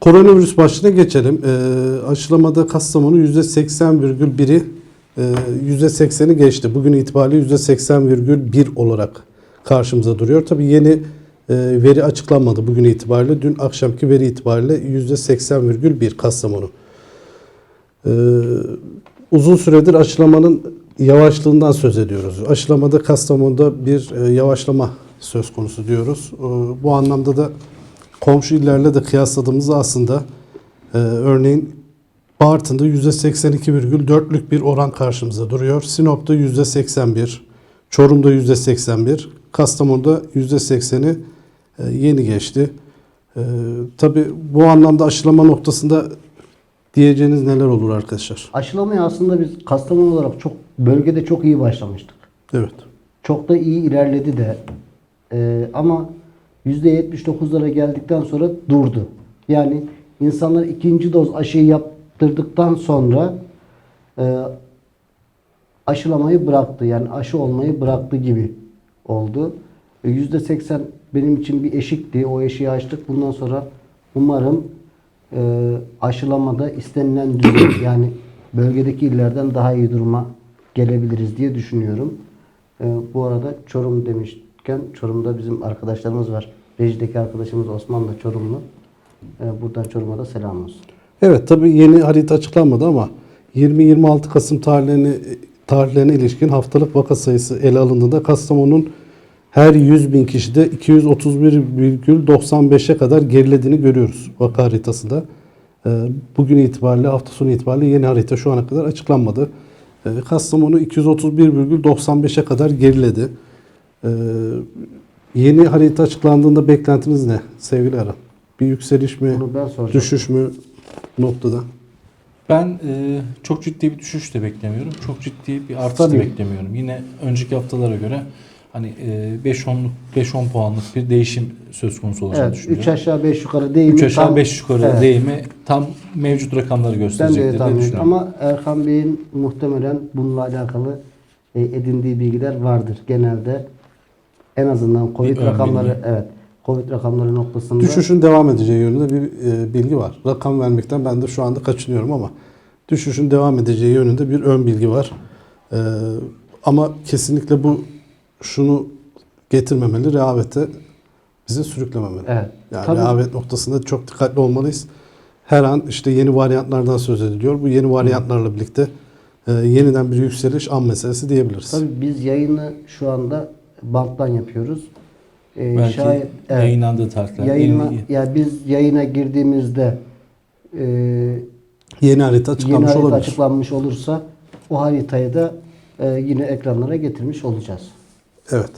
Koronavirüs başlığına geçelim. Ee, aşılamada Kastamonu %80,1'i e, %80'i geçti. Bugün itibariyle %80,1 olarak karşımıza duruyor. Tabii yeni e, veri açıklanmadı bugün itibariyle. Dün akşamki veri itibariyle %80,1 Kastamonu. Ee, uzun süredir aşılamanın yavaşlığından söz ediyoruz. Aşılamada Kastamonu'da bir e, yavaşlama söz konusu diyoruz. Ee, bu anlamda da komşu illerle de kıyasladığımızda aslında e, örneğin Bartın'da %82,4'lük bir oran karşımıza duruyor. Sinop'ta %81, Çorum'da %81, Kastamonu'da %80'i e, yeni geçti. E, tabii bu anlamda aşılama noktasında diyeceğiniz neler olur arkadaşlar? Aşılamaya aslında biz Kastamonu olarak çok bölgede çok iyi başlamıştık. Evet. Çok da iyi ilerledi de. Ee, ama %79'lara geldikten sonra durdu. Yani insanlar ikinci doz aşıyı yaptırdıktan sonra e, aşılamayı bıraktı. Yani aşı olmayı bıraktı gibi oldu. E, %80 benim için bir eşikti. O eşiği açtık. Bundan sonra umarım e, aşılamada istenilen düzey yani bölgedeki illerden daha iyi duruma gelebiliriz diye düşünüyorum. E, bu arada Çorum demişken Çorum'da bizim arkadaşlarımız var. Rejideki arkadaşımız Osman da Çorumlu. E, buradan Çorum'a da selam olsun. Evet tabii yeni harita açıklanmadı ama 20-26 Kasım tarihlerine, tarihlerine ilişkin haftalık vaka sayısı ele alındığında Kastamonu'nun her 100 bin kişide 231,95'e kadar gerilediğini görüyoruz vaka haritasında. Ee, Bugün itibariyle hafta sonu itibariyle yeni harita şu ana kadar açıklanmadı. Ee, Kastamonu 231,95'e kadar geriledi. Yeni harita açıklandığında beklentiniz ne sevgili Aran? Bir yükseliş mi, Bunu ben soracağım. düşüş mü noktada? Ben e, çok ciddi bir düşüş de beklemiyorum. Çok ciddi bir artış Tabii. da beklemiyorum. Yine önceki haftalara göre hani e, 5-10'luk 5-10 puanlık bir değişim söz konusu olacağını Evet, düşünüyorum. 3 aşağı 5 yukarı değil 3 mi? aşağı Tam- 5 yukarı Evet. değimi tam mevcut rakamları gösterecektir diye düşünüyorum. Ama Erkan Bey'in muhtemelen bununla alakalı e, edindiği bilgiler vardır. Genelde en azından Covid Bir rakamları bilgi. evet Covid rakamları noktasında Düşüşün devam edeceği yönünde bir e, bilgi var. Rakam vermekten ben de şu anda kaçınıyorum ama düşüşün devam edeceği yönünde bir ön bilgi var. E, ama kesinlikle bu şunu getirmemeli, rehavete bizi sürüklememeli. evet. Yani Tabii. rehavet noktasında çok dikkatli olmalıyız. Her an işte yeni varyantlardan söz ediliyor. Bu yeni varyantlarla birlikte e, yeniden bir yükseliş an meselesi diyebiliriz. Tabii biz yayını şu anda banttan yapıyoruz. E, Belki şayet evet, yayınlandığı tarihler. yayınla, yeni- ya biz yayına girdiğimizde e, Yeni harita yeni açıklanmış harita olabilir. açıklanmış olursa o haritayı da e, yine ekranlara getirmiş olacağız. Evet.